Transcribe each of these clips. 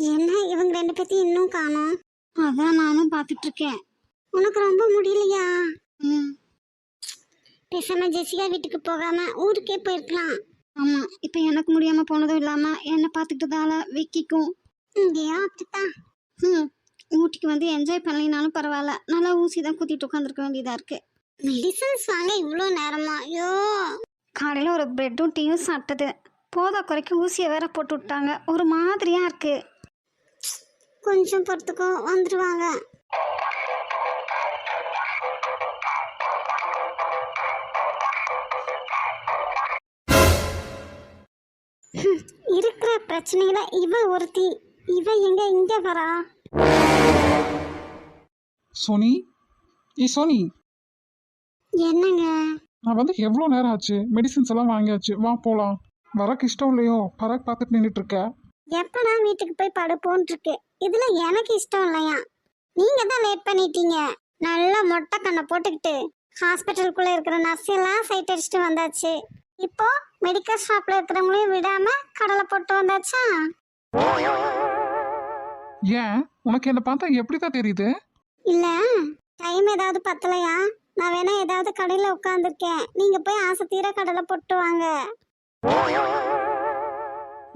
என்ன இவங்க ரெண்டு பேத்தையும் இன்னும் காணோம்? அதான் நானும் பார்த்துட்டு இருக்கேன் உனக்கு ரொம்ப முடியலையா? ம். பேசாம ஜெசிகா வீட்டுக்கு போகாம ஊருக்கே போயிருக்கலாம். ஆமா இப்போ எனக்கு முடியாம போனதும் இல்லாம என்னை பார்த்துக்கிட்டதால விக்கிக்கும். இங்கேயோ அப்படித்தான்? ம் ஊட்டிக்கு வந்து என்ஜாய் பண்ணலினாலும் பரவாயில்ல. நல்லா ஊசி தான் குத்திட்டு உட்காந்துருக்க வேண்டியதா இருக்கு. மெடிசன்ஸ் வாங்க இவ்வளோ நேரமா? ஐயோ. காலையில் ஒரு பிரெட்டும் டீயும் சாப்பிட்டது. போதா குறைக்கு ஊசியை வேற போட்டு விட்டாங்க. ஒரு மாதிரியா இருக்கு. கொஞ்சம் பொறுத்துக்கோ வந்துடுவாங்க இருக்கிற பிரச்சனையில இவ ஒருத்தி இவ எங்க இங்க வரா? சோனி? ஏ சோனி? என்னங்க? நான் வந்து எவ்வளோ நேரம் ஆச்சு? மெடிசின்ஸ் எல்லாம் வாங்கியாச்சு. வா போகலாம் வரக்கு இஷ்டம் இல்லையோ? பராக் பார்த்துட்டு நின்றுட்டு இருக்க. எப்படா வீட்டுக்கு போய் படுப்போன்னு இருக்கு. இதுல எனக்கு இஷ்டம் இல்லையா? நீங்க தான் லேட் பண்ணிட்டீங்க. நல்லா மொட்டை கண்ணை போட்டுக்கிட்டு ஹாஸ்பிட்டலுக்குள்ள இருக்கிற நர்ஸ் எல்லாம் சைட் அடிச்சுட்டு வந்தாச்சு. இப்போ மெடிக்கல் ஷாப்ல இருக்கிறவங்களையும் விடாம கடலை போட்டு வந்தாச்சா? ஏன்? உனக்கு என்ன பார்த்தா எப்படி தான் தெரியுது? இல்ல டைம் ஏதாவது பத்தலையா? நான் வேணா ஏதாவது கடையில உட்காந்துருக்கேன் நீங்க போய் ஆசை தீர கடலை போட்டு வாங்க.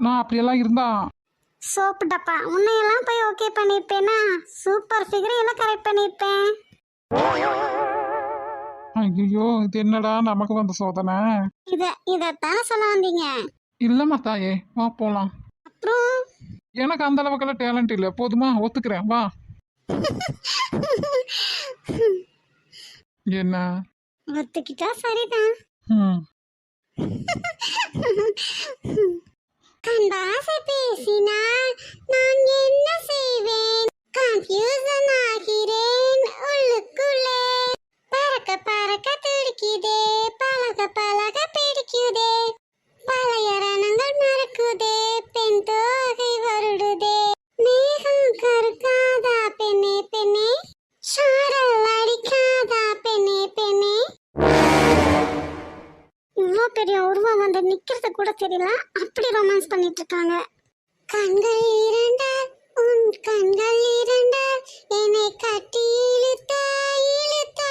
நான் அப்படியெல்லாம் இருந்தா சோப்பு டப்பா. உன்னையெல்லாம் போய் ஓகே பண்ணிருப்பேனா? சூப்பர் ஃபிகர் எல்லாம் கரெக்ட் பண்ணிருப்பேன். ஐயோ இது என்னடா நமக்கு வந்த சோதனை? இத இதத்தானே சொல்ல வந்தீங்க. இல்லைம்மா தாயே வா போகலாம் அப்புறம்? எனக்கு அந்த அளவுக்குலாம் டேலண்ட் இல்லை. போதுமா ஒத்துக்கிறேன் வா. என்ன? ஒத்துக்கிட்டா சரிதான். ம். கண் ஆசை பேசினால் நான் என்ன செய்வேன்? கன்ஃபியூசன் ஆகிறேன் உள்ளுக்குள்ளே. பறக்க பறக்க துடிக்குதே பழக பழக பிடிக்குதே. பழைய ரணங்கள் மறக்குதே பெண் தோகை வருடுதே. மேகம் கருக்காதா பெண்ணே பெண்ணே? சாரல் அடிக்காதா பெண்ணே பெண்ணே? இவ்வளோ பெரிய உருவம் வந்து நிக்கிறது கூட தெரியல. அப்படி ரொமான்ஸ் பண்ணிட்டு இருக்காங்க. கண்கள் இரண்டால் உன் கண்கள் இரண்டால் என்னை கட்டி இழுத்த இழுத்த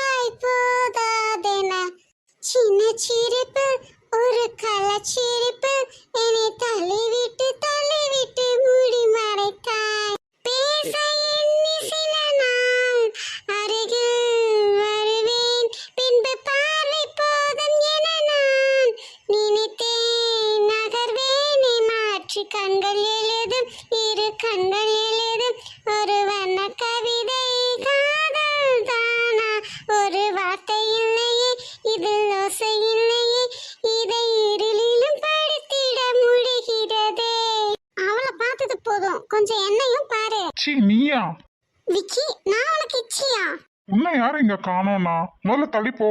காணோம்னா. முதல்ல தள்ளி போ.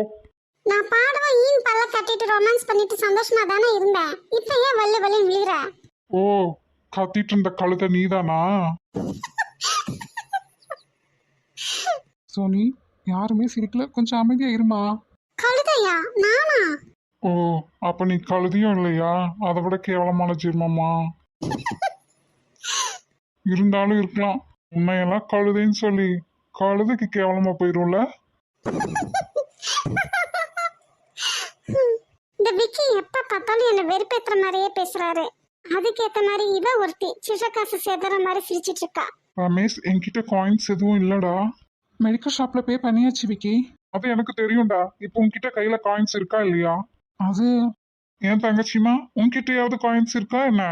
நான் பாடவும் ஈன் பல்ல கட்டிட்டு ரொமான்ஸ் பண்ணிட்டு சந்தோஷமா தானே இருந்தேன். இப்போ ஏன் வல்லு வல்லு விழுகிற? ஓ கத்திட்டு இருந்த கழுத நீதானா? சோனி யாருமே சிரிக்கல. கொஞ்சம் அமைதியா இருமா. கழுதையா? நானா? ஓ அப்ப நீ கழுதியும் இல்லையா? அதை விட கேவலமான ஜென்மமா? இருந்தாலும் இருக்கலாம். உன்னையெல்லாம் கழுதைன்னு சொல்லி கழுதைக்கு கேவலமா போயிரும்ல? இந்த விக்கி எப்ப பார்த்தாலும் என்ன வெறுப்பேத்துற மாதிரியே பேசுறாரு. அதுக்கேத்த மாதிரி இவ ஒருத்தி சிஷ காசு சேதற மாதிரி சிரிச்சிட்டு இருக்கா. ரமேஷ் என்கிட்ட காயின்ஸ் எதுவும் இல்லடா. மெடிக்கல் ஷாப்ல பே பண்ணியாச்சு விக்கி. அது எனக்கு தெரியும்டா. இப்போ உன்கிட்ட கையில காயின்ஸ் இருக்கா இல்லையா? அது என் தங்கச்சிமா உன்கிட்டயாவது காயின்ஸ் இருக்கா என்ன?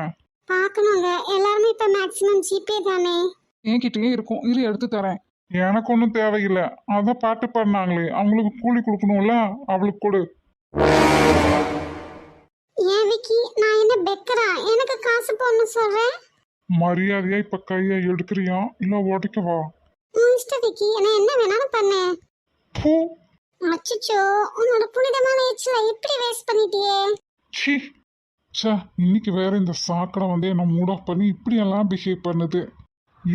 பாக்கணுங்க எல்லாருமே இப்ப மேக்ஸிமம் ஜிபே தானே. என்கிட்டயே இருக்கும். இரு எடுத்து தரேன். எனக்கு ஒன்றும் தேவையில்லை. அதான் பாட்டு பாடினாங்களே அவங்களுக்கு கூலி கொடுக்கணும்ல? அவளுக்கு கொடு. ஏன் விக்கி? நான் என்ன பெக்கரா? எனக்கு காசு போடணும் சொல்றேன் மரியாதையா இப்ப கையை எடுக்கிறியா? இல்ல உன் இஷ்ட விக்கி நான் என்ன வேணாலும் பண்ணு பூ. அச்சச்சோ உன்னோட புனிதமான எச்சில இப்படி வேஸ்ட் பண்ணிட்டியே. சி ச்சே இன்னைக்கு வேற இந்த சாக்கடை வந்து என்ன மூட் ஆஃப் பண்ணி இப்படியெல்லாம் பிஹேவ் பண்ணுது.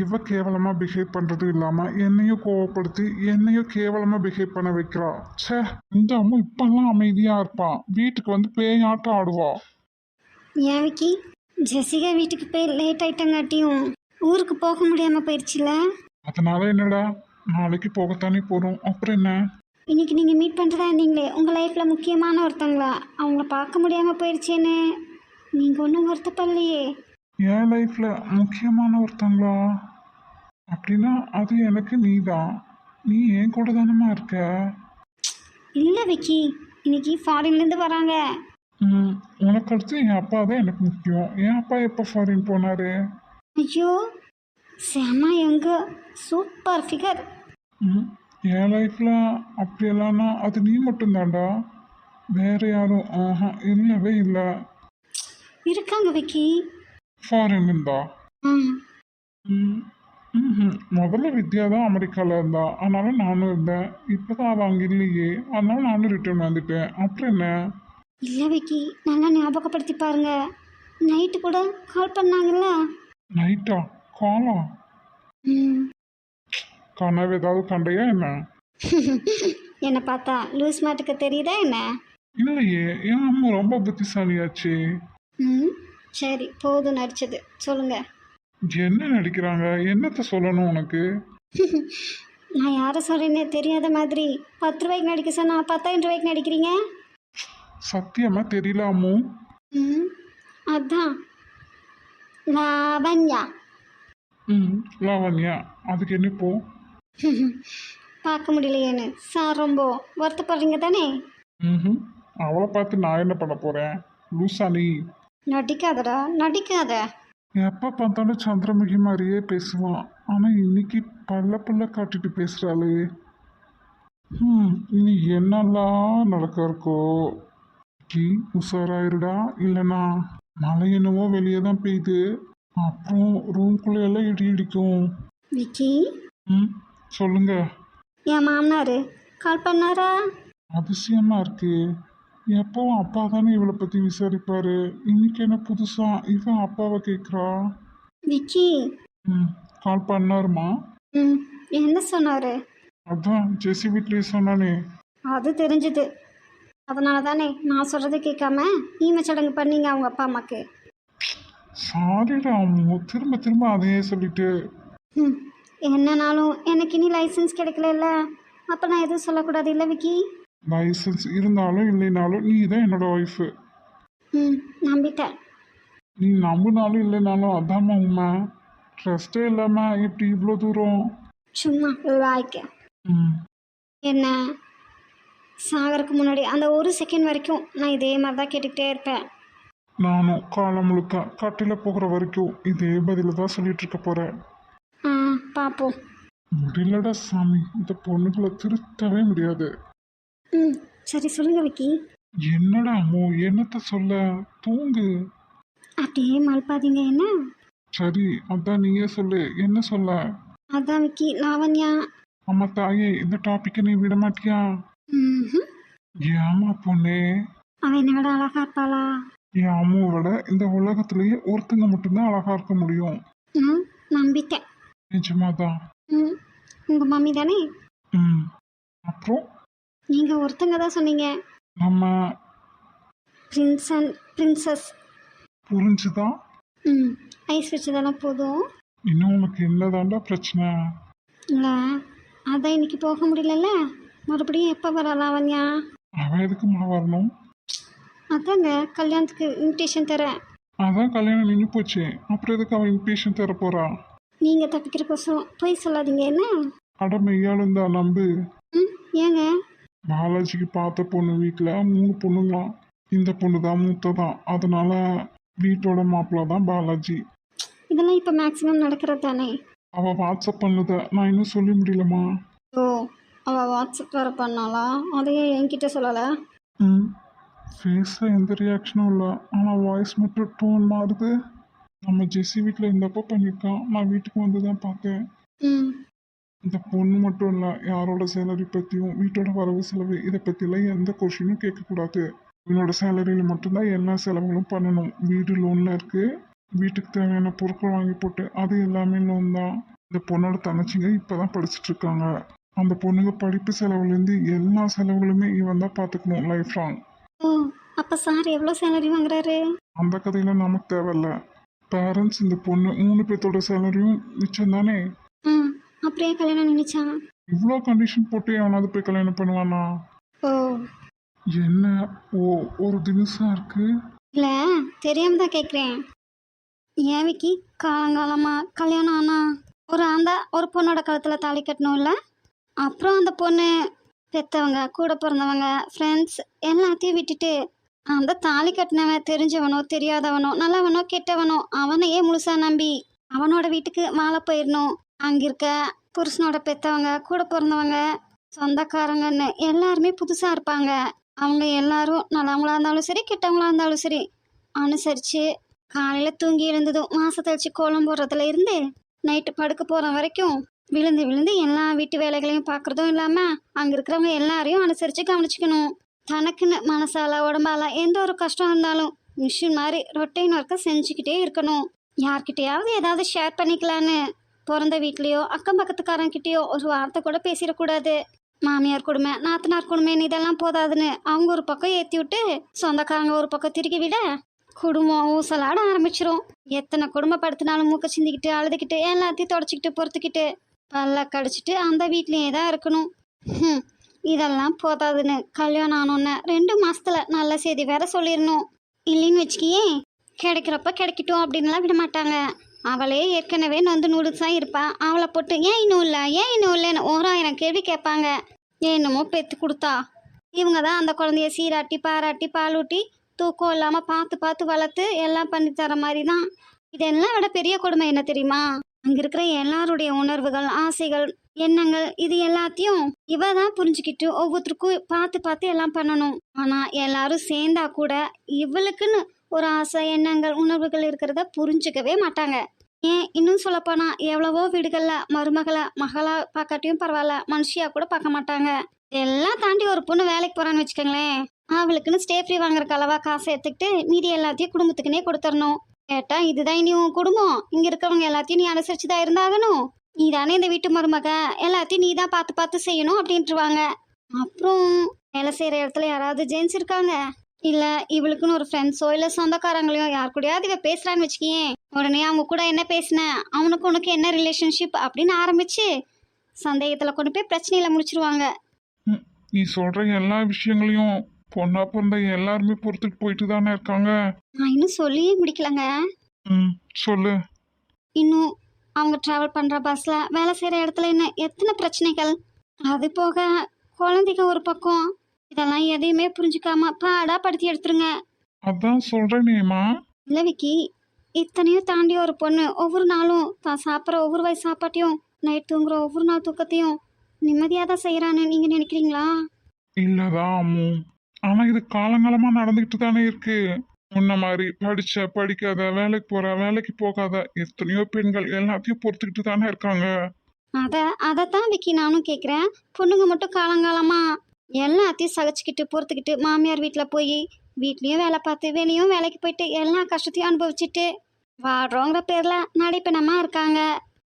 இவ கேவலமா பிஹேவ் பண்றது இல்லாம என்னையும் கோவப்படுத்தி என்னையும் கேவலமா பிஹேவ் பண்ண வைக்கிறா. ச்சே இந்த அம்மா இப்பெல்லாம் அமைதியா இருப்பான் வீட்டுக்கு வந்து பேயாட்டம் ஆடுவா. ஏன் விக்கி? ஜெசிகா வீட்டுக்கு போய் லேட் ஆயிட்டங்காட்டியும் ஊருக்கு போக முடியாமல் போயிடுச்சுல அதனால என்னடா? நாளைக்கு போகத்தானே போகிறோம் அப்புறம் என்ன? இன்னைக்கு நீங்கள் மீட் பண்ணுறதா இருந்தீங்களே. உங்கள் லைஃப்பில் முக்கியமான ஒருத்தங்களா? அவங்கள பார்க்க முடியாமல் போயிடுச்சேன்னு நீங்கள் ஒன்றும் வருத்தப்படலையே. என் லைஃப்பில் முக்கியமான ஒருத்தங்களா? அப்படின்னா அது எனக்கு நீ தான் நீ என் கூட தானம்மா இருக்க? இல்லை விக்கி இன்னைக்கு ஃபாரின்லேருந்து வராங்க. ம், உனக்கு அடுத்து என் அப்பா தான் எனக்கு முக்கியம். என் அப்பா எப்போ ஃபாரின் போனாரு? ஐயோ செம எங்க சூப்பர் ஃபிகர் ம், என் லைஃப்பில் அப்படியெல்லாம்னா அது நீ மட்டும்தான்டா. வேற யாரும் ஆஹா இல்லவே இல்லை. இருக்காங்க விக்கி. ஃபாரின் இருந்தா. முதல்ல வித்யா தான் அமெரிக்காவில் இருந்தா. அதனால நானும் இருந்தேன். இப்போ தான் அவள் அங்கே இல்லையே. அதனால நானும் ரிட்டர்ன் வந்துட்டேன். அப்புறம் என்ன? இல்லை விக்கி. நல்லா ஞாபகப்படுத்தி பாருங்க. நைட்டு கூட கால் பண்ணாங்கல்ல? நைட்டா காலா ம். கனவு ஏதாவது கண்டையா என்ன? என்னை பார்த்தா லூஸ் மாட்டுக்கு தெரியுதா என்ன? இல்லையே. என் அம்மா ரொம்ப புத்திசாலியாச்சே. ம். சரி போதும் நடிச்சது. சொல்லுங்க. என்ன நடிக்கிறாங்க? என்னத்த சொல்லணும் உனக்கு? நான் யாரை சொல்கிறேன்னே தெரியாத மாதிரி. பத்து ரூபாய்க்கு நடிக்க சொன்னா பத்தாயிரம் ரூபாய்க்கு நடிக்கிறீங்க? சத்தியமா தெரியல அம்மு ம் அதான். லாவண்யா. ம் லாவண்யா. அதுக்கு என்ன இப்போ? பார்க்க முடியலையேன்னு. சார் ரொம்ப வருத்தப்படுறீங்க தானே? ம் அவளை பார்த்து நான் என்ன பண்ண போறேன்? லூசா நீ. நடிக்காதடா நடிக்காத. எப்போ பார்த்தாலும் சந்திரமுகி மாதிரியே பேசுவான். ஆனால் இன்னைக்கு பல்ல பல்ல காட்டிட்டு பேசுகிறாளே ம் இனி என்னெல்லாம் நடக்க இருக்கோ? கி உஷாராயிருடா இல்லைனா மழை என்னவோ வெளியே தான் பெய்யுது. அப்புறம் ரூம்குள்ளே எல்லாம் இடி இடிக்கும். விக்கி? ம் சொல்லுங்க. என் மாமனார் கால் பண்ணாரா? அதிசயமா இருக்கு. எப்பவும் அப்பா தானே இவளை பற்றி விசாரிப்பாரு? இன்னைக்கு என்ன புதுசா? இவன் அப்பாவை கேட்குறா விக்கி. ம் கால் பண்ணாருமா? ம் என்ன சொன்னார்? அதான் ஜெசி வீட்லயே சொன்னானே. அது தெரிஞ்சுது. அதனால தானே நான் சொல்கிறத கேட்காம ஈமச்சடங்கு பண்ணீங்க அவங்க அப்பா அம்மாக்கு. சாரிடா அம்மு திரும்ப திரும்ப அதையே சொல்லிட்டு. ம் என்னனாலும் எனக்கு இனி லைசன்ஸ் கிடைக்கல அப்போ நான் எதுவும் சொல்லக்கூடாது இல்லை விக்கி? லைசன்ஸ் இருந்தாலும் இல்லைனாலும் நீ தான் என்னோட ஒய்ஃபு ம் நம்பிட்டேன். நீ நம்பினாலும் இல்லைனாலும் அதாம்மா உண்மை. ட்ரஸ்டே இல்லாமல் எப்படி இவ்வளோ தூரம்? சும்மா வாய்க்க ம். என்ன? சாகருக்கு முன்னாடி அந்த ஒரு செகண்ட் வரைக்கும் நான் இதே மாதிரி தான் கேட்டுக்கிட்டே இருப்பேன். நானும் காலம் முழுக்க கட்டில போகிற வரைக்கும் இதே பதில தான் சொல்லிட்டு இருக்க போகிறேன் ஆ பார்ப்போம் முடியலடா சாமி. இந்த பொண்ணுகளை திருத்தவே முடியாது. ம் சரி சொல்லுங்க விக்கி. என்னடா அம்மு என்னத்த சொல்ல? தூங்கு. அப்படியே மல்பாதீங்க என்ன? சரி அதான் நீயே சொல்லு. என்ன சொல்ல? அதான் விக்கி லாவண்யா அம்மா தாயே இந்த டாப்பிக்கை நீ விட மாட்டியா? ம்ஹும். ஏமா பொண்ணே? அவ என்னை விட அழகா இருப்பாளா? என் அம்மாவை விட இந்த உலகத்திலேயே ஒருத்தங்க மட்டும்தான் அழகா இருக்க முடியும். ம் நம்பிட்டேன். நிஜமாதான். ம் உங்கள் மம்மி தானே? ம். அப்புறம்? நீங்கள் ஒருத்தங்க தான் சொன்னீங்க. நம்ம பிரின்ஸ் அண்ட் பிரின்சஸ் புரிஞ்சுதான் ம் ஐஸ் வச்சதெல்லாம் போதும். இன்னும் உனக்கு என்னதாண்டா பிரச்சனை? இல்லை அதான் இன்னைக்கு போக முடியலல்ல? மறுபடியும் எப்போ வர லாவண்யா? அவன் எதுக்குமா வரணும்? அதாங்க கல்யாணத்துக்கு இன்விடேஷன் தரேன் அதான் கல்யாணம் நின்று போச்சு. அப்புறம் எதுக்கு அவன் இன்விடேஷன் தர போறா? நீங்கள் தப்பிக்கிறக்கோசரம் பொய் சொல்லாதீங்க என்ன? அட மெய்யாலும் தான் நம்பு. ம் ஏங்க? பாலாஜிக்கு பார்த்த பொண்ணு வீட்டில் மூணு பொண்ணுங்களாம் இந்த பொண்ணு தான் மூத்ததான் அதனால வீட்டோட மாப்பிள்ள தான் பாலாஜி. இதெல்லாம் இப்போ மேக்ஸிமம் நடக்கிறது தானே? அவள் வாட்ஸ்அப் பண்ணுத. நான் இன்னும் சொல்லி முடியலம்மா. ஓ அவள் வாட்ஸ்அப் வேறு பண்ணாளா? அதையே என்கிட்ட சொல்லலை. ம். ஃபேஸில் எந்த ரியாக்ஷனும் இல்லை. ஆனால் வாய்ஸ் மட்டும் டோன் மாறுது. நம்ம ஜெஸ்ஸி வீட்டில் இருந்தப்போ பண்ணியிருக்கான். நான் வீட்டுக்கு வந்து தான் பார்த்தேன். ம். இந்த பொண்ணு மட்டும் இல்லை யாரோட சேலரி பற்றியும் வீட்டோட வரவு செலவு இதை பற்றிலாம் எந்த கொஷினும் கேட்கக்கூடாது. என்னோட சேலரியில் மட்டும்தான் எல்லா செலவுகளும் பண்ணணும். வீடு லோனில் இருக்குது வீட்டுக்கு தேவையான பொருட்கள் வாங்கி போட்டு அது எல்லாமே லோன் தான். இந்த பொண்ணோட தங்கச்சிங்க இப்போ தான் படிச்சுட்டு இருக்காங்க. அந்த பொண்ணுங்க படிப்பு செலவுலேருந்து எல்லா செலவுகளுமே இவன் தான் பார்த்துக்கணும் லைஃப் லாங் ஓ அப்போ சார் எவ்வளோ சேலரி வாங்குறாரு? அந்த கதையில நமக்கு தேவையில்ல. பேரண்ட்ஸ் இந்த பொண்ணு மூணு பேர்த்தோட சேலரியும் மிச்சம் தானே ம். அப்படியே கல்யாணம் நினைச்சான். இவ்வளோ கண்டிஷன் போட்டு எவனாவது போய் கல்யாணம் பண்ணுவானா? ஓ. என்ன? ஓ ஒரு தினசா இருக்கு? இல்லை தெரியாம தான் கேட்குறேன் ஏன் விக்கி? காலங்காலமாக கல்யாணம் ஆனா ஒரு ஆந்தா ஒரு பொண்ணோட கழுத்தில் தாலி கட்டணும்ல? அப்புறம் அந்த பொண்ணு பெற்றவங்க கூட பிறந்தவங்க ஃப்ரெண்ட்ஸ் எல்லாத்தையும் விட்டுட்டு அந்த தாலி கட்டினவன் தெரிஞ்சவனோ தெரியாதவனோ நல்லவனோ கெட்டவனோ அவனையே முழுசா நம்பி அவனோட வீட்டுக்கு வாழ போயிடணும். அங்கே இருக்க புருஷனோட பெற்றவங்க கூட பிறந்தவங்க சொந்தக்காரங்கன்னு எல்லாருமே புதுசாக இருப்பாங்க. அவங்க எல்லாரும் நல்லவங்களா இருந்தாலும் சரி கெட்டவங்களா இருந்தாலும் சரி அனுசரித்து காலையில் தூங்கி எழுந்ததும் மாசத்தை வச்சு கோலம் போடுறதுல இருந்து நைட்டு படுக்க போகிற வரைக்கும் விழுந்து விழுந்து எல்லா வீட்டு வேலைகளையும் பார்க்குறதும் இல்லாமல் அங்கே இருக்கிறவங்க எல்லாரையும் அனுசரித்து கவனிச்சுக்கணும். தனக்குன்னு மனசால உடம்பால எந்த ஒரு கஷ்டம் இருந்தாலும் மிஷின் மாதிரி ரொட்டைன் ஒர்க்கை செஞ்சுக்கிட்டே இருக்கணும். யார்கிட்டயாவது ஏதாவது ஷேர் பண்ணிக்கலான்னு பிறந்த வீட்லேயோ அக்கம் பக்கத்துக்காரங்கிட்டேயோ ஒரு வார்த்தை கூட பேசிடக்கூடாது. மாமியார் கொடுமை நாத்தனார் கொடுமைன்னு இதெல்லாம் போதாதுன்னு அவங்க ஒரு பக்கம் ஏற்றி விட்டு சொந்தக்காரங்க ஒரு பக்கம் திருக்கி விட குடும்பம் ஊசலாட ஆரம்பிச்சிரும். எத்தனை குடும்பப்படுத்தினாலும் மூக்க சிந்திக்கிட்டு அழுதுகிட்டு எல்லாத்தையும் தொடச்சிக்கிட்டு பொறுத்துக்கிட்டு பல்ல கடிச்சிட்டு அந்த வீட்லேயே தான் இருக்கணும். இதெல்லாம் போதாதுன்னு கல்யாணம் ஆனோன்னு ரெண்டு மாசத்துல நல்ல செய்தி வேற சொல்லிடணும். இல்லைன்னு வச்சுக்கியே கிடைக்கிறப்ப கிடைக்கட்டும் அப்படின்லாம் விட மாட்டாங்க அவளே ஏற்கனவே நொந்து நூடுல்ஸாக இருப்பா. அவளை போட்டு ஏன் இன்னும் இல்லை? ஏன் இன்னும் இல்லைன்னு? ஓராயிரம் கேள்வி கேட்பாங்க. என்னமோ பெற்று கொடுத்தா? இவங்க தான் அந்த குழந்தைய சீராட்டி பாராட்டி பாலூட்டி தூக்கம் இல்லாமல் பார்த்து பார்த்து வளர்த்து எல்லாம் பண்ணி தர மாதிரி தான். இதெல்லாம் விட பெரிய கொடுமை என்ன தெரியுமா? அங்கே இருக்கிற எல்லாருடைய உணர்வுகள் ஆசைகள் எண்ணங்கள் இது எல்லாத்தையும் இவ தான் புரிஞ்சுக்கிட்டு ஒவ்வொருத்தருக்கும் பார்த்து பார்த்து எல்லாம் பண்ணணும். ஆனால் எல்லாரும் சேர்ந்தா கூட இவளுக்குன்னு ஒரு ஆசை எண்ணங்கள் உணர்வுகள் இருக்கிறத புரிஞ்சுக்கவே மாட்டாங்க. ஏன் இன்னும் சொல்லப்போனா எவ்வளவோ வீடுகளில் மருமகளை மகளா பார்க்காட்டியும் பரவாயில்ல மனுஷியா கூட பார்க்க மாட்டாங்க. எல்லாம் தாண்டி ஒரு பொண்ணு வேலைக்கு போறான்னு வச்சுக்கோங்களேன். அவளுக்குன்னு ஸ்டே ஃப்ரீ வாங்குறக்கு அளவா காசை எடுத்துக்கிட்டு மீதி எல்லாத்தையும் குடும்பத்துக்குனே கொடுத்துடணும் கேட்டா இதுதான் இனி உன் குடும்பம். இங்க இருக்கிறவங்க எல்லாத்தையும் நீ அனுசரிச்சு தான் இருந்தாகணும். நீ தானே இந்த வீட்டு மருமக. எல்லாத்தையும் நீ தான் பார்த்து பார்த்து செய்யணும் அப்படின்ட்டுருவாங்க. அப்புறம் வேலை செய்யற இடத்துல யாராவது ஜென்ஸ் இருக்காங்க. இல்ல இவளுக்குன்னு ஒரு ஃப்ரெண்ட்ஸோ இல்ல சொந்தக்காரங்களையோ யார் கூடயாவது இவ பேசுறான்னு வச்சுக்கியேன் உடனே அவங்க கூட என்ன பேசின அவனுக்கு உனக்கு என்ன ரிலேஷன்ஷிப் அப்படின்னு ஆரம்பிச்சு சந்தேகத்துல கொண்டு போய் பிரச்சனையில முடிச்சிருவாங்க. நீ சொல்ற எல்லா விஷயங்களையும் பொண்ணா பிறந்த எல்லாருமே பொறுத்துட்டு போயிட்டு தானே இருக்காங்க? நான் இன்னும் சொல்லியே முடிக்கலங்க. ம் சொல்லு. இன்னும் அவங்க ட்ராவல் பண்ணுற பஸ்ஸில் வேலை செய்கிற இடத்துல என்ன எத்தனை பிரச்சனைகள்? அது போக குழந்தைங்க ஒரு பக்கம் இதெல்லாம் எதையுமே புரிஞ்சுக்காம பாடா படுத்தி எடுத்துருங்க. அதான் சொல்றேனேம்மா இல்லை விக்கி. இத்தனையும் தாண்டி ஒரு பொண்ணு ஒவ்வொரு நாளும் தான் சாப்பிட்ற ஒவ்வொரு வயசு சாப்பாட்டையும் நைட் தூங்குற ஒவ்வொரு நாள் தூக்கத்தையும் நிம்மதியாக தான் செய்கிறான்னு நீங்கள் நினைக்கிறீங்களா? இல்லதான் அம்மு. ஆனா இது காலங்காலமா நடந்துகிட்டு தானே இருக்கு. முன்ன மாதிரி படிச்ச படிக்காத வேலைக்கு போற வேலைக்கு போகாத எத்தனையோ பெண்கள் எல்லாத்தையும் பொறுத்துக்கிட்டு தானே இருக்காங்க. அதை அதைத்தான் விக்கி நானும் கேட்குறேன். பொண்ணுங்க மட்டும் காலங்காலமாக எல்லாத்தையும் சகிச்சுக்கிட்டு பொறுத்துக்கிட்டு மாமியார் வீட்டில் போய் வீட்லேயும் வேலை பார்த்து வெளியும் வேலைக்கு போயிட்டு எல்லா கஷ்டத்தையும் அனுபவிச்சுட்டு வாடுறோங்கிற பேரில் நடைப்பணமாக இருக்காங்க.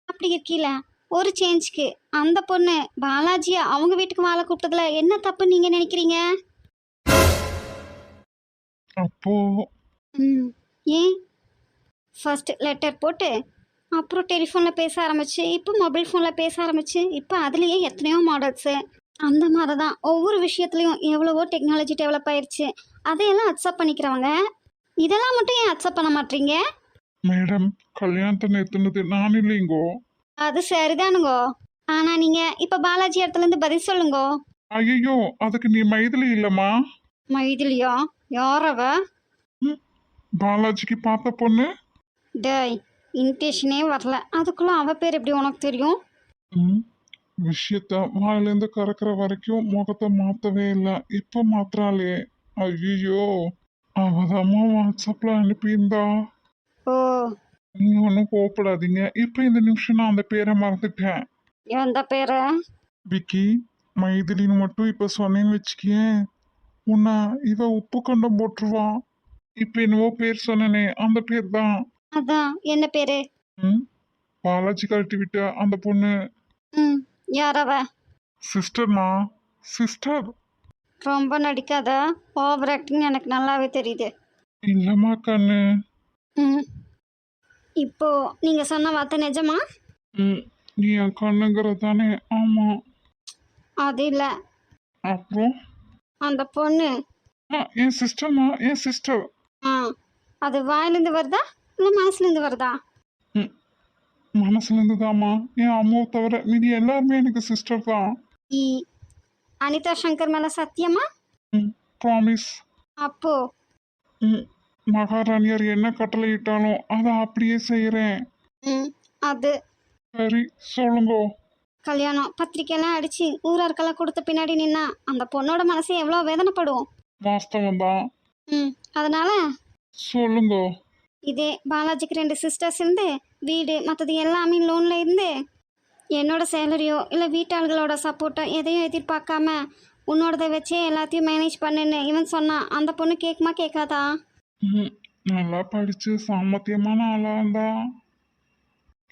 அப்படி இருக்கீல ஒரு சேஞ்சுக்கு அந்த பொண்ணு பாலாஜியை அவங்க வீட்டுக்கு வாழ கூப்பிட்டதுல என்ன தப்பு நீங்கள் நினைக்கிறீங்க? அப்போ ம் ஏன்? ஃபர்ஸ்ட் லெட்டர் போட்டு அப்புறம் டெலிஃபோனில் பேச ஆரம்பிச்சு இப்போ மொபைல் ஃபோனில் பேச ஆரம்பிச்சு இப்போ அதுலேயே எத்தனையோ மாடல்ஸு அந்த மாதிரி தான் ஒவ்வொரு விஷயத்துலையும் எவ்வளவோ டெக்னாலஜி டெவலப் ஆயிருச்சு. அதையெல்லாம் அக்செப்ட் பண்ணிக்கிறவங்க இதெல்லாம் மட்டும் ஏன் அக்செப்ட் பண்ண மாட்டீங்க? மேடம் கல்யாணத்தை நிறுத்தினது நான் இல்லைங்கோ. அது சரிதானுங்கோ. ஆனால் நீங்கள் இப்போ பாலாஜி இடத்துலேருந்து பதில் சொல்லுங்கோ. ஐயோ அதுக்கு நீ மைதிலி இல்லம்மா. மைதிலியா? யாரவ பாலாஜிக்கு பார்த்த பொண்ணு? டேய் இன்விடேஷனே வரல. அதுக்குள்ளே அவ பேர் எப்படி உனக்கு தெரியும்? ம், விஷயத்த வாயிலேருந்து கறக்கிற வரைக்கும் முகத்தை மாத்தவே இல்லை. இப்போ மாத்துறாளே. ஐயோ அவதாம்மா வாட்ஸ்அப்ல அனுப்பியிருந்தா. ஓ. நீங்க ஒன்றும் கோவப்படாதீங்க. இப்போ இந்த நிமிஷம் நான் அந்த பேரை மறந்துட்டேன். எந்த பேரை? விக்கி மைதிலின்னு மட்டும் இப்போ சொன்னேன்னு வச்சுக்கியேன் உன்னை இவ உப்பு கண்டம் போட்டுருவான் இப்போ என்னவோ பேர் சொன்னனே அந்த பேர் தான். அதான். என்ன பேரு? ம்? பாலாஜி கழட்டி விட்ட அந்த பொண்ணு. ம். யாரவ சிஸ்டர்மா? சிஸ்டர்? ரொம்ப நடிக்காத. ஓவர் ஆக்டிங் எனக்கு நல்லாவே தெரியுது. இல்லம்மா கண்ணு. ம். இப்போ நீங்க சொன்ன வார்த்தை நிஜமா? ம் நீ என் கண்ணுங்கிறது தானே. ஆமாம் அது இல்லை. அப்புறம்? அந்த பொண்ணு. ஆ என் சிஸ்டர்மா? என் சிஸ்டர். ஆ அது வாயிலேருந்து வருதா? இல்லை மனசுலேருந்து வருதா? மனசுலேருந்து தாம்மா என் அம்மாவை தவிர மீதி எல்லாருமே எனக்கு சிஸ்டர் தான். ஈ அனிதா சங்கர் மேலே சத்தியமா? ம் ப்ராமிஸ் அப்போ? ம் மகாராணியார் என்ன கட்டளை இட்டாலும் அதை அப்படியே செய்கிறேன் ம் அது. சரி சொல்லுங்கோ. கல்யாணம் பத்திரிக்கையெல்லாம் அடிச்சு ஊராருக்கெல்லாம் கொடுத்த பின்னாடி நின்னா அந்த பொண்ணோட மனசு எவ்வளோ வேதனைப்படும் வாஸ்தவம் தான் ம் அதனால? சொல்லுங்கோ. இதே பாலாஜிக்கு ரெண்டு சிஸ்டர்ஸ் இருந்து வீடு மற்றது எல்லாமே லோனில் இருந்து என்னோட சேலரியோ இல்லை வீட்டாள்களோட சப்போர்ட்டோ எதையும் எதிர்பார்க்காம உன்னோடதை வச்சே எல்லாத்தையும் மேனேஜ் பண்ணுன்னு இவன் சொன்னான் அந்த பொண்ணு கேட்குமா கேட்காதா ம் நல்லா படித்து சாமர்த்தியமான ஆளாக இருந்தா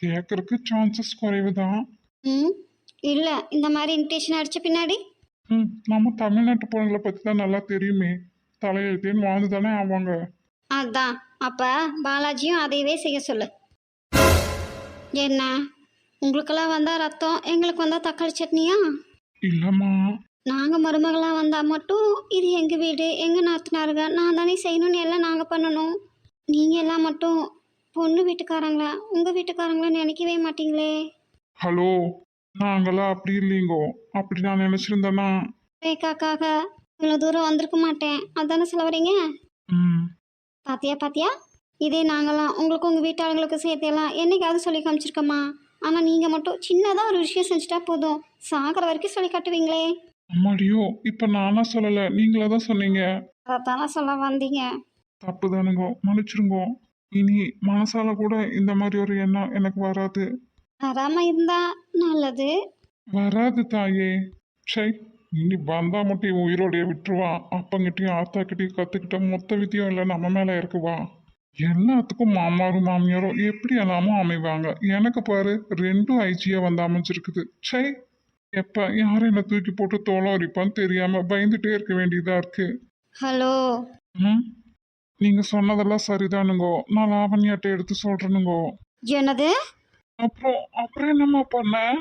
கேட்கறதுக்கு சான்சஸ் குறைவு தான் ம். இல்லை இந்த மாதிரி இன்விடேஷன் அடித்த பின்னாடி? ம் நம்ம தமிழ்நாட்டு பொண்ணுங்களை பற்றி தான் நல்லா தெரியுமே. தலையெழுத்தேன்னு வாழ்ந்து தானே ஆவாங்க. அதான். அப்போ பாலாஜியும் அதையவே செய்ய சொல்லு. என்ன? உங்களுக்கெல்லாம் வந்தால் ரத்தம் எங்களுக்கு வந்தால் தக்காளி சட்னியா? இல்லைம்மா. நாங்கள் மருமகளாக வந்தால் மட்டும் இது எங்கள் வீடு எங்கள் நாத்தனாருங்க நான் தானே செய்யணும்னு எல்லாம் நாங்கள் பண்ணணும். நீங்கள் எல்லாம் மட்டும் பொண்ணு வீட்டுக்காரங்களா உங்கள் வீட்டுக்காரங்களா நினைக்கவே மாட்டீங்களே? ஹலோ நாங்களாம் அப்படி இல்லைங்கோ. அப்படி நான் நினச்சிருந்தேன்னா. ரேக்காக்காக இவ்வளோ தூரம் வந்திருக்க மாட்டேன். அதானே சொல்ல வரீங்க? ம். பாத்தியா பாத்தியா? இதே நாங்களாம் உங்களுக்கு உங்கள் வீட்டாளங்களுக்கு சேர்த்தையெல்லாம் என்னைக்காவது சொல்லி காமிச்சிருக்கோமா? ஆனால் நீங்கள் மட்டும் சின்னதாக ஒரு விஷயம் செஞ்சுட்டா போதும். சாகிற வரைக்கும் சொல்லி காட்டுவீங்களே. அம்மாடியோ இப்போ நானா சொல்லலை. நீங்களே தான் சொன்னீங்க. அதைத்தானே சொல்ல வந்தீங்க. தப்பு தானுங்கோ மன்னிச்சிருங்கோ. இனி மனசால கூட இந்த மாதிரி ஒரு எண்ணம் எனக்கு வராது. வராமல் இருந்தா நல்லது. வராது தாயே. சை இனி வந்தா மட்டும் இவன் உயிரோடைய விட்டுருவான். அப்பங்கிட்டையும் ஆத்தாக்கிட்டையும் கத்துக்கிட்ட மொத்த வித்தியம் இல்லை நம்ம மேல இருக்குவா எல்லாத்துக்கும் மாமாரும் மாமியாரும் எப்படி எல்லாமோ அமைவாங்க. எனக்கு பாரு ரெண்டும் ஐஜியா வந்து அமைஞ்சிருக்குது. சை எப்ப யாரும் என்ன தூக்கி போட்டு தோலம் அரிப்பான்னு தெரியாம பயந்துட்டே இருக்க வேண்டியதா இருக்கு. ஹலோ. ம்? நீங்க சொன்னதெல்லாம் சரிதானுங்கோ. நான் லாவண்யாட்ட எடுத்து சொல்றேனுங்கோ. என்னது? அப்புறம் அப்புறம் என்னம்மா பண்ண?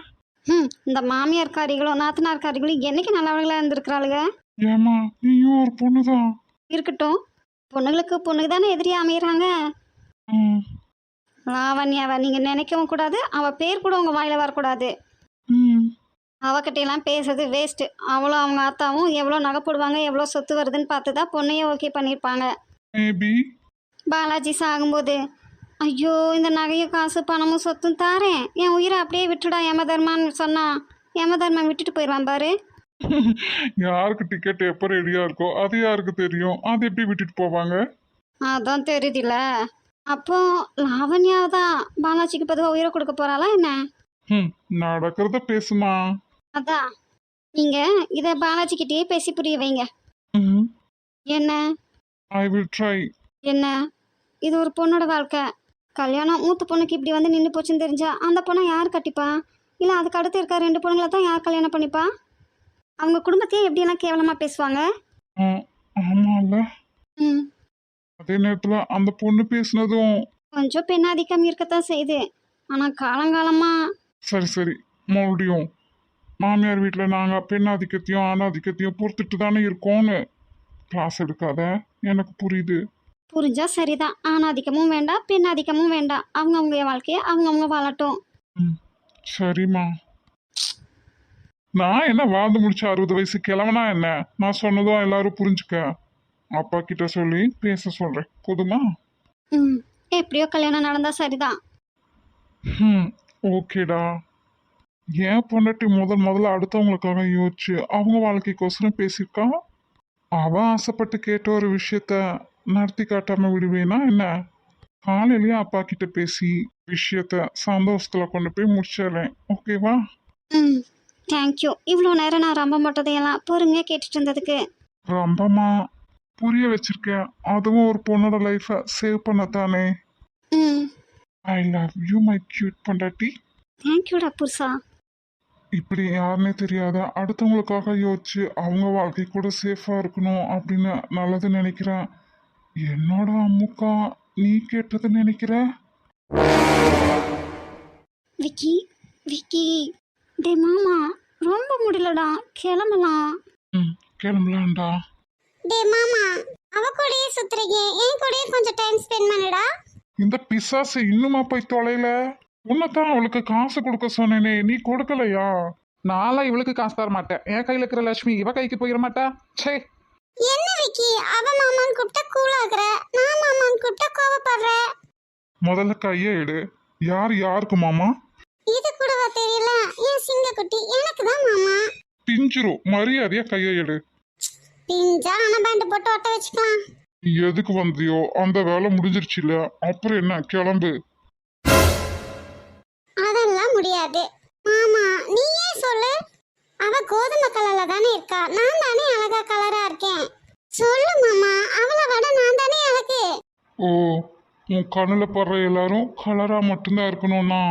ம் இந்த மாமியார் காரிகளும் நாத்தனார் காரிகளும் என்னைக்கு நல்லவர்களாக இருந்திருக்கிறாளுங்க? ஏமா நீயும் ஒரு பொண்ணுதான். இருக்கட்டும். பொண்ணுங்களுக்கு பொண்ணுக்கு தானே எதிரியா அமையிறாங்க? ம். லாவண்யாவை நீங்கள் நினைக்கவும் கூடாது. அவள் பேர் கூட உங்கள் வாயில் வரக்கூடாது. ம். அவகிட்டையெல்லாம் பேசுறது வேஸ்ட்டு அவ்வளோ அவங்க அத்தாவும் எவ்வளோ நகை போடுவாங்க எவ்வளோ சொத்து வருதுன்னு பார்த்து தான் பொண்ணையே ஓகே பண்ணியிருப்பாங்க. மேபி பாலாஜி சாகும்போது ஐயோ இந்த நகையும் காசு பணமும் சொத்தும் தாரேன். என் உயிரை அப்படியே விட்டுடா யமதர்மான்னு சொன்னா யமதர்மன் விட்டுட்டு போயிடுவான் பாரு. யாருக்கு டிக்கெட் எப்போ ரெடியா இருக்கோ அது யாருக்கு தெரியும்? அது எப்படி விட்டுட்டு போவாங்க? அதான் தெரியுதுல்ல அப்போ லாவண்யா தான் பாலாஜிக்கு பொதுவாக உயிரை கொடுக்க போறாளா என்ன? ம் நடக்கிறத பேசுமா. அதான். நீங்க இதை பாலாஜிக்கிட்டேயே பேசி புரிய வைங்க. ம் என்ன? ஐ வில் ட்ரை என்ன? இது ஒரு பொண்ணோட வாழ்க்கை. கல்யாணம் மூத்த பொண்ணுக்கு இப்படி வந்து நின்று போச்சுன்னு தெரிஞ்சா அந்த பொண்ணை யார் கட்டிப்பா? இல்லை அதுக்கு அடுத்து இருக்க ரெண்டு பொண்ணுங்களை தான் யார் கல்யாணம் பண்ணிப்பா? அவங்க குடும்பத்தையே எப்படியெல்லாம் கேவலமாக பேசுவாங்க? ஆ ஆமாம்ல ம். அதே நேரத்தில் அந்த பொண்ணு பேசுனதும் கொஞ்சம் பெண்ணாதிக்கம் இருக்கத்தான் செய்யுது. ஆனால் காலங்காலமாக சரி சரி. மறுபடியும் மாமியார் வீட்டில் நாங்கள் பெண் ஆதிக்கத்தையும் ஆண் ஆதிக்கத்தையும் பொறுத்துட்டு தானே இருக்கோம்னு கிளாஸ் எடுக்காத? எனக்கு புரியுது. புரிஞ்சா சரிதான். ஆணாதிக்கமும் வேண்டாம் பெண்ணாதிக்கமும் வேண்டாம். அவங்கவுங்க வாழ்க்கையை அவங்கவுங்க வாழட்டும். ம் சரிம்மா. நான் என்ன வாழ்ந்து முடிச்ச அறுபது வயசு கிழவனா என்ன? நான் சொன்னதும் எல்லாரும் புரிஞ்சுக்க. அப்பா கிட்ட சொல்லி பேச சொல்றேன். போதுமா? ம் எப்படியோ கல்யாணம் நடந்தா சரிதான் ம் ஓகேடா. ஏன் பொண்டாட்டி முதல் முதல்ல அடுத்தவங்களுக்காக யோசிச்சு அவங்க வாழ்க்கைக்கோசரம் பேசியிருக்கா? அவ ஆசைப்பட்டு கேட்ட ஒரு விஷயத்த நடத்தி காட்டாம விடுவேனா என்ன? காலையிலயே அப்பா கிட்ட பேசி விஷயத்த சந்தோஷத்துல கொண்டு போய் முடிச்சிடுறேன். ஓகேவா? ம் தேங்க்யூ இவ்வளோ நேரம் நான் ரொம்ப மொட்டதையெல்லாம் பொறுமையாக கேட்டுட்டு இருந்ததுக்கு. ரொம்பமா? புரிய வச்சிருக்கேன். அதுவும் ஒரு பொண்ணோட லைஃப்பை சேவ் பண்ணத்தானே. ம். I love you my cute பொண்டாட்டி. தேங்க்யூடா புருஷா இப்படி யாருன்னே தெரியாத அடுத்தவங்களுக்காக யோசிச்சு அவங்க வாழ்க்கை கூட சேஃபாக இருக்கணும் அப்படின்னு நல்லது நினைக்கிறேன். என்னோட அம்முக்கா நீ கேட்டது நினைக்கிற? விக்கி விக்கி. டே மாமா ரொம்ப முடியலடா கிளம்பலாம். ம் கிளம்பலாம்டா. டே மாமா அவ கூடயே சுத்துறீங்க என் கூடயே கொஞ்சம் டைம் ஸ்பெண்ட் பண்ணுடா. இந்த பிசாசு இன்னுமா போய் தொலைல உன்னைத்தான் அவளுக்கு காசு கொடுக்க சொன்னேனே நீ கொடுக்கலையா? நான்லாம் இவளுக்கு காசு தர மாட்டேன். என் கையில் இருக்கிற லட்சுமி இவ கைக்கு போயிட மாட்டா? ச்சே. என்ன விக்கி அவ மாமான்னு கூப்பிட்டா கூலாகுற நான் மாமான்னு கூப்பிட்டா கோவப்படுற? முதல்ல கையை எடு. யார் யாருக்கு மாமா? இது கூடவா தெரியல? என் சிங்கக்குட்டி எனக்கு தான் மாமா. பிஞ்சிரும். மரியாதையா கையை எடு. பிஞ்சா அனபேண்ட் போட்டு ஒட்ட வச்சுக்கலாம். நீ எதுக்கு வந்தியோ? அந்த வேலை முடிஞ்சிருச்சு இல்ல அப்புறம் என்ன? கிளம்பு. அதெல்லாம் முடியாது. மாமா நீயே சொல்லு? அவ கோதுமை கலர்ல தானே இருக்கா. நான் தானே அழகா கலரா இருக்கேன். சொல்லு மாமா அவளை விட நான் தானே அழகு. ஓ உன் கண்ணில் படுற எல்லாரும் கலரா மட்டும்தான் இருக்கணும்னா?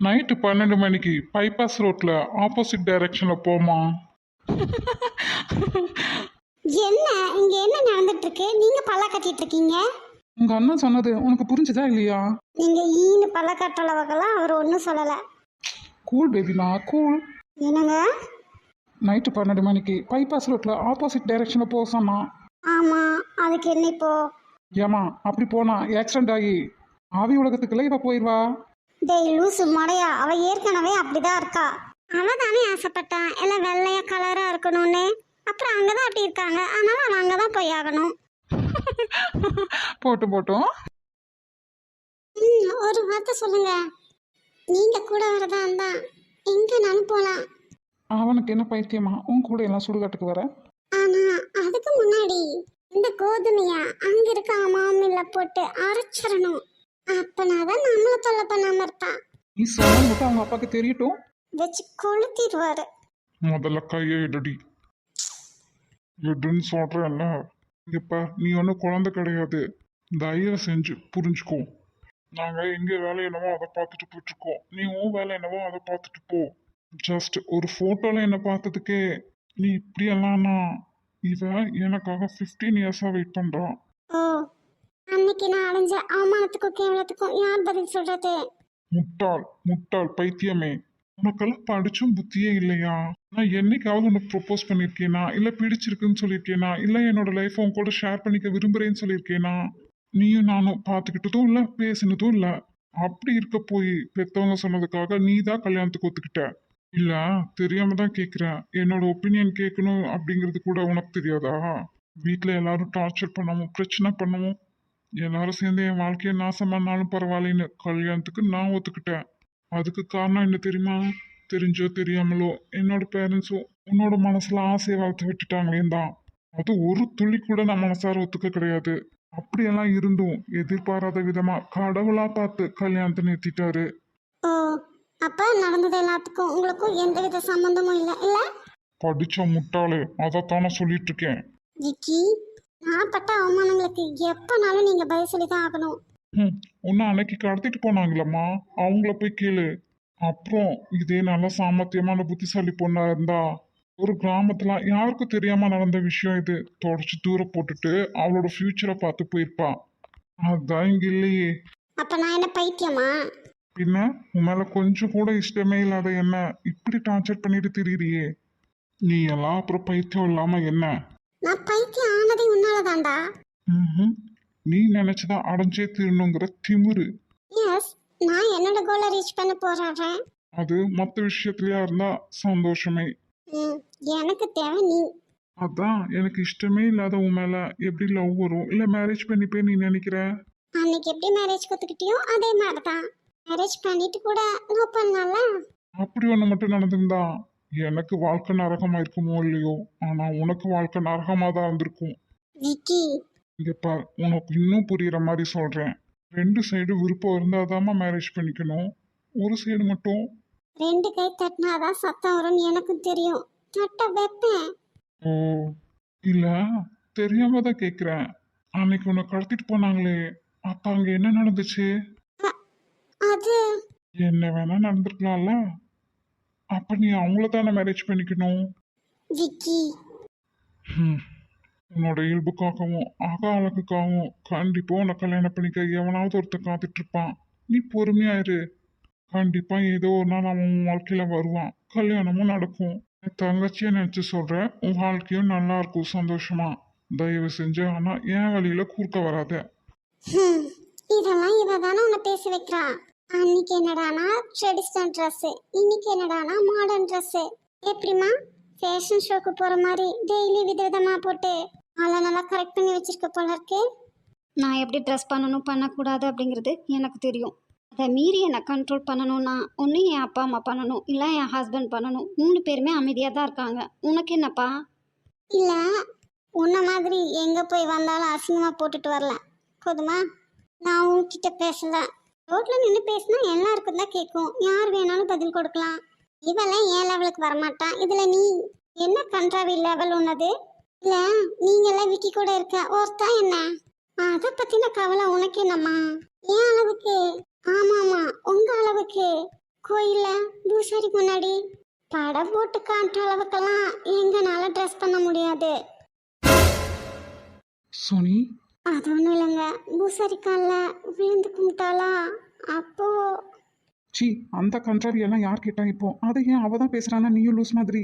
நைட்டு பன்னெண்டு மணிக்கு பைபாஸ் ரோட்ல ஆப்போசிட் டைரக்ஷன்ல போமா என்ன? இங்க என்ன நடந்துட்டு இருக்கு நீங்க பல்ல கட்டிட்டு இருக்கீங்க உங்க அண்ணன் சொன்னது உனக்கு புரிஞ்சுதா இல்லையா? நீங்க ஈன்னு பல்ல கட்டளவங்கெல்லாம் அவர் ஒன்றும் சொல்லல. கூல் பேபினா கூல் என்னங்க? நைட்டு பன்னெண்டு மணிக்கு பைபாஸ் ரோட்ல ஆப்போசிட் டைரக்ஷனில் போக சொன்னான் ஆமா அதுக்கு என்ன இப்போ? ஏமா அப்படி போனா ஆக்சிடென்ட் ஆகி ஆவி உலகத்துக்குள்ள இவ போயிடுவா டேய் லூசு மடையா. அவ ஏற்கனவே அப்படிதான் இருக்கா. அவ தானே ஆசைப்பட்டா. எல்லாம் வெள்ளையா கலரா இருக்கணும்னு. அப்புறம் அங்கதான் அப்படி இருக்காங்க. அதனால அவ அங்கதான் போய் ஆகணும். போட்டு போட்டோம். ம், ஒரு வார்த்தை சொல்லுங்க. நீங்க கூட வரதா இருந்தா எங்கனாலும் போலாம். அவனுக்கு என்ன பைத்தியமா? உன் கூட எல்லாம் சுடுகாட்டுக்கு வர? ஆனா அதுக்கு முன்னாடி இந்த கோதுமைய அங்க இருக்க மாமில்ல போட்டு அரைச்சிடணும். அப்பனாதான் நம்மள தொல்லை பண்ணாம இருப்பா நீ சொன்ன மட்டும் அவங்க அப்பாவுக்கு தெரியட்டும். வச்சு கொளுத்திடுவாரு. முதல்ல கையை எடுடி. எடுன்னு சொல்றேன்ல. இப்ப நீ ஒன்றும் குழந்தை கிடையாது. தயவு செஞ்சு புரிஞ்சுக்கோ. நாங்க எங்க வேலை என்னவோ அதை பார்த்துட்டு போயிட்டுருக்கோம். நீ உன் வேலை என்னவோ அதை பார்த்துட்டு போ. ஜஸ்ட் ஒரு போட்டோல என்ன பார்த்ததுக்கே நீ இப்படியெல்லாம்னா இவ எனக்காக ஃபிஃப்டீன் இயர்ஸா வெயிட் பண்றான். ஓ அன்னைக்கு நான் அடைஞ்ச அவமானத்துக்கும் கேவலத்துக்கும் யார் பதில் சொல்றது? முட்டாள் முட்டாள் பைத்தியமே. உனக்கெல்லாம் படிச்சும் புத்தியே இல்லையா? நான் என்னைக்காவது உனக்கு ப்ரொப்போஸ் பண்ணியிருக்கேனா? இல்லை பிடிச்சிருக்குன்னு சொல்லியிருக்கேனா? இல்லை என்னோட லைஃப் உன் கூட ஷேர் பண்ணிக்க விரும்புறேன்னு சொல்லியிருக்கேனா? நீயும் நானும் பார்த்துக்கிட்டதும் இல்லை பேசினதும் இல்லை. அப்படி இருக்க போய் பெத்தவங்க சொன்னதுக்காக நீ தான் கல்யாணத்துக்கு ஒத்துக்கிட்ட. இல்ல தெரியாம தான் கேட்குறேன் என்னோட ஒப்பீனியன் கேட்கணும் அப்படிங்கிறது கூட உனக்கு தெரியாதா? வீட்டில் எல்லாரும் டார்ச்சர் பண்ணவும் பிரச்சனை பண்ணவும் எல்லாரும் சேர்ந்து என் வாழ்க்கையை நாசம் பண்ணாலும் பரவாயில்லைன்னு கல்யாணத்துக்கு நான் ஒத்துக்கிட்டேன். அதுக்கு காரணம் என்ன தெரியுமா? தெரிஞ்சோ தெரியாமலோ என்னோட பேரண்ட்ஸும் உன்னோட மனசுல ஆசையை வளர்த்து விட்டுட்டாங்களே தான். அது ஒரு துளி கூட நான் மனசார ஒத்துக்க கிடையாது. அப்படியெல்லாம் இருந்தும் எதிர்பாராத விதமா கடவுளா பார்த்து கல்யாணத்தை நிறுத்திட்டாரு. அப்ப நடந்தது எல்லாத்துக்கும் உங்களுக்கும் எந்தவித சம்பந்தமும் இல்லை இல்ல? படிச்ச முட்டாளே அதைத்தானே சொல்லிட்டு இருக்கேன். விக்கி நான் பட்ட அவமானங்களுக்கு எப்பனாலும் நீங்க பதில் சொல்லி தான் ஆகணும். ம் உன்னை அன்னைக்கு கடத்திட்டு போனாங்களம்மா. அவங்கள போய் கேளு. அப்புறம் இதே நல்ல சாமர்த்தியமான புத்திசாலி பொண்ணா இருந்தா ஒரு கிராமத்துல யாருக்கும் தெரியாம நடந்த விஷயம் இது. தொடச்சு தூர போட்டுட்டு அவளோட ஃபியூச்சரை பார்த்து போயிருப்பா. அதான் இங்க இல்லையே. அப்ப நான் என்ன பைத்தியமா? பின்ன உன் மேல கொஞ்சம் கூட இஷ்டமே இல்லாத என்ன? இப்படி டார்ச்சர் பண்ணிட்டு திரியிறியே. நீ எல்லாம் அப்புறம் பைத்தியம் இல்லாம என்ன? நான் பைத்தியம் ஆனதே உன்னாலதான்டா. நீ நினைச்சதா அடைஞ்சே தீரணுங்கிற திமிரு. எஸ் நான் என்னோட கோலை ரீச் பண்ண போறேன் அது மற்ற விஷயத்துலயா இருந்தா சந்தோஷமே. எனக்கு தேவை நீ. அதான் எனக்கு இஷ்டமே இல்லாத உன் மேல எப்படி லவ் வரும்? இல்ல மேரேஜ் பண்ணிப்பே நீ நினைக்கிற? அன்னைக்கு எப்படி மேரேஜ் கத்துக்கிட்டியோ அதே மாதிரி தான் மேரேஜ் பண்ணிட்டு கூட லவ் பண்ணல அப்படி ஒண்ணு மட்டும் நடந்திருந்தா எனக்கு வாழ்க்கை நரகமா இருக்குமோ இல்லையோ? ஆனா உனக்கு வாழ்க்கை நரகமா தான் இருந்திருக்கும். விக்கி. இங்க பார் உனக்கு இன்னும் புரியுற மாதிரி சொல்றேன். ரெண்டு சைடு விருப்பம் இருந்தாதாம்மா மேரேஜ் பண்ணிக்கணும். ஒரு சைடு மட்டும். ரெண்டு கை தட்டினாதான் சத்தம் வரும்னு எனக்கும் தெரியும். தட்ட வைப்பேன். ஓ இல்ல தெரியாம தான் கேக்குறேன். அன்னைக்கு உன்னை கடத்திட்டு போனாங்களே அப்ப அங்க என்ன நடந்துச்சு? அது. என்ன வேணா நடந்திருக்கலாம்ல. அப்ப நீ அவங்கள தானே மேரேஜ் பண்ணிக்கணும்? விக்கி. ஹம். உன்னோட இயல்புக்காகவும் அக அழகுக்காகவும் கண்டிப்பா உன்னை கல்யாணம் பண்ணிக்க எவனாவது ஒருத்தன் காத்துட்டு இருப்பான் நீ பொறுமையா இரு. கண்டிப்பா ஏதோ ஒரு நாள் அவன் உன் வாழ்க்கையில வருவான். கல்யாணமும் நடக்கும். தங்கச்சியை நினைச்சு சொல்றேன் உன் வாழ்க்கையும் நல்லா இருக்கும் சந்தோஷமா. தயவு செஞ்சு ஆனா என் வழியில குறுக்க வராத. இதெல்லாம் இவ தானே உன்னை பேச வைக்கிறா. அன்னைக்கு என்னடானா ட்ரெடிஷ்னல் ட்ரெஸ்ஸு இன்னைக்கு என்னடானா மாடர்ன் ட்ரெஸ்ஸு எப்படிம்மா? ஃபேஷன் ஷோக்கு போகிற மாதிரி டெய்லி விதவிதமாக போட்டு நல்லா நல்லா கரெக்ட் பண்ணி வச்சிருக்க போல இருக்கே. நான் எப்படி ட்ரெஸ் பண்ணணும் பண்ணக்கூடாது அப்படிங்கிறது எனக்கு தெரியும். அதை மீறி என்னை கண்ட்ரோல் பண்ணணும்னா ஒன்று என் அப்பா அம்மா பண்ணணும் இல்லை என் ஹஸ்பண்ட் பண்ணணும். மூணு பேருமே அமைதியாக தான் இருக்காங்க. உனக்கு என்னப்பா? இல்லை உன்ன மாதிரி எங்கே போய் வந்தாலும் அசிங்கமாக போட்டுட்டு வரல. போதுமா? நான் உன்கிட்ட பேசலை. ரோட்ல நின்று பேசினா எல்லாருக்கும் தான் கேட்கும் யார் வேணாலும் பதில் கொடுக்கலாம். இவெல்லாம் ஏன் லெவலுக்கு வரமாட்டான் இதுல நீ என்ன கன்றாவி லெவல் உன்னது? இல்ல நீங்கெல்லாம் விக்கி கூட இருக்க. ஒருத்தா என்ன? அதை பத்தின கவலை உனக்கு என்னம்மா? ஏன் அளவுக்கு? ஆமாமா உங்க அளவுக்கு. கோயில்ல பூசாரி முன்னாடி படம் போட்டு காட்டுற அளவுக்கெல்லாம் எங்கனால ட்ரெஸ் பண்ண முடியாது. சோனி அது ஒன்றும் இல்லைங்க. பூசாரி காலில் விழுந்து கும்பிட்டாளா? அப்போ சி அந்த கன்றாவி எல்லாம் யார் கேட்டா இப்போ? அதை ஏன் அவ தான் பேசுறானா நீயும் லூஸ் மாதிரி?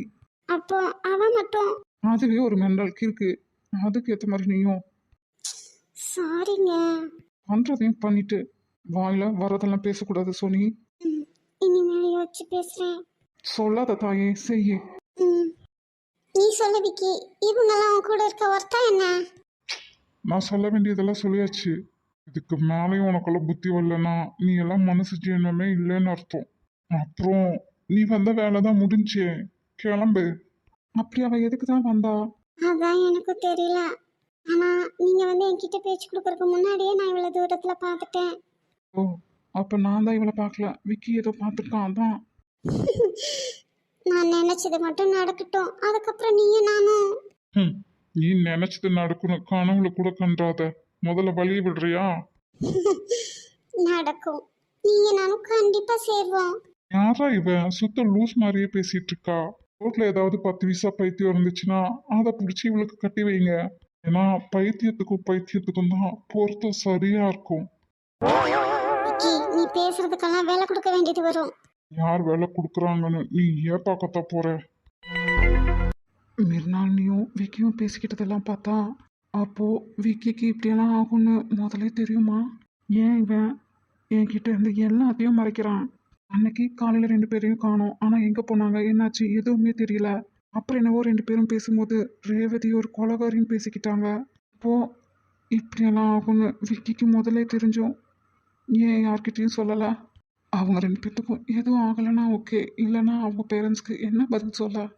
அப்போ அவ மட்டும். அதுவே ஒரு மெண்டல் கிறுக்கு. அதுக்கு ஏற்ற மாதிரி நீயும். சாரிங்க. பண்றதையும் பண்ணிட்டு வாயில வரதெல்லாம் பேசக்கூடாது சோனி. இனிமேல் யோசிச்சு பேசுறேன். சொல்லாத தாயே செய்யு. நீ சொல்ல விக்கி இவங்கெல்லாம் உன் கூட இருக்க ஒருத்தா என்ன? நான் சொல்ல வேண்டியதெல்லாம் சொல்லியாச்சு. இதுக்கு மேலேயும் உனக்கெல்லாம் புத்தி வரலன்னா நீ எல்லாம் மனசு ஜீவனமே இல்லைன்னு அர்த்தம். அப்புறம் நீ வந்த வேலை தான் முடிஞ்சே. கிளம்பு. அப்படி அவ எதுக்கு தான் வந்தா? அதான் எனக்கு தெரியல. ஆனா நீங்க வந்து என்கிட்ட பேச்சு கொடுக்கறதுக்கு முன்னாடியே நான் இவ்வளவு தூரத்துல பார்த்துட்டேன். ஓ அப்ப நான் தான் இவளை பார்க்கல. விக்கி ஏதோ பார்த்துருக்கான் அதான். நான் நினைச்சது மட்டும் நடக்கட்டும். அதுக்கப்புறம் நீயும் நானும். நீ நினைச்சது நடக்கணும். கனவுல கூட கண்டாத. முதல்ல வழிய விடுறியா? நடக்கும். நீயும் நானும் கண்டிப்பா சேர்வோம். யாரா இவன் சுத்த லூஸ் மாதிரியே பேசிட்டு இருக்கா ரோட்ல ஏதாவது பத்து விசா பைத்தியம் இருந்துச்சுன்னா அதை பிடிச்சி இவளுக்கு கட்டி வைங்க. ஏன்னா பைத்தியத்துக்கும் பைத்தியத்துக்கும் தான் பொருத்தம் சரியா இருக்கும். நீ பேசுறதுக்கெல்லாம் வேலை கொடுக்க வேண்டியது வரும். யார் வேலை கொடுக்குறாங்கன்னு நீ ஏன் பார்க்கத்தான் போற? மிர்னாலினியும் விக்கியும் பேசிக்கிட்டதெல்லாம் பார்த்தா அப்போது விக்கிக்கு இப்படியெல்லாம் ஆகும்னு முதலே தெரியுமா? ஏன் இவன் என்கிட்ட இருந்து எல்லாத்தையும் மறைக்கிறான்? அன்னைக்கு காலையில் ரெண்டு பேரையும் காணோம். ஆனால் எங்கே போனாங்க? என்னாச்சு? எதுவுமே தெரியல. அப்புறம் என்னவோ ரெண்டு பேரும் பேசும்போது ரேவதி ஒரு கொலகாரின்னு பேசிக்கிட்டாங்க. இப்போது இப்படியெல்லாம் ஆகும்னு விக்கிக்கு முதலே தெரிஞ்சும். ஏன் யார்கிட்டையும் சொல்லலை? அவங்க ரெண்டு பேர்த்துக்கும் எதுவும் ஆகலைன்னா ஓகே. இல்லைன்னா அவங்க பேரண்ட்ஸ்க்கு என்ன பதில் சொல்ல?